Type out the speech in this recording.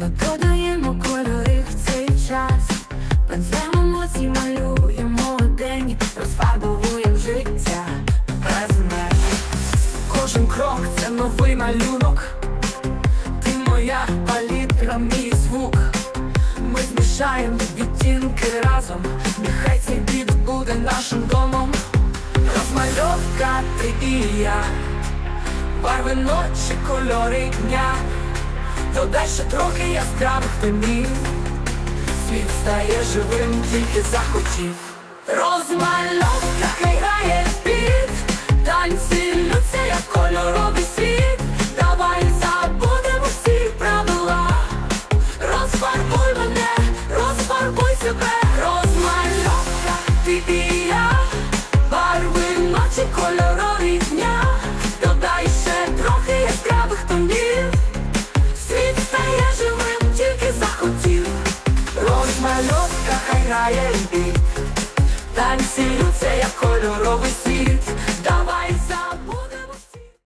Ми кольори в цей час, Пензлем емоцій малюємо день, розфарбовуємо життя без меж Кожен крок це новий малюнок, ти моя палітра, мій звук. Ми змішаємо відтінки разом, нехай цей буде нашим домом. Розмальовка ти і я, барви ночі, кольори дня додай ще трохи яскравих тонів, світ стає живим, тільки захотів. Розмальовка хай грає під, танці лються, як кольоровий світ. Давай забудемо всі правила. Розфарбуй мене, розфарбуй себе, розмальовка, ти і я, барви ночі, кольорові хай грає бій, танці як кольоровий світ,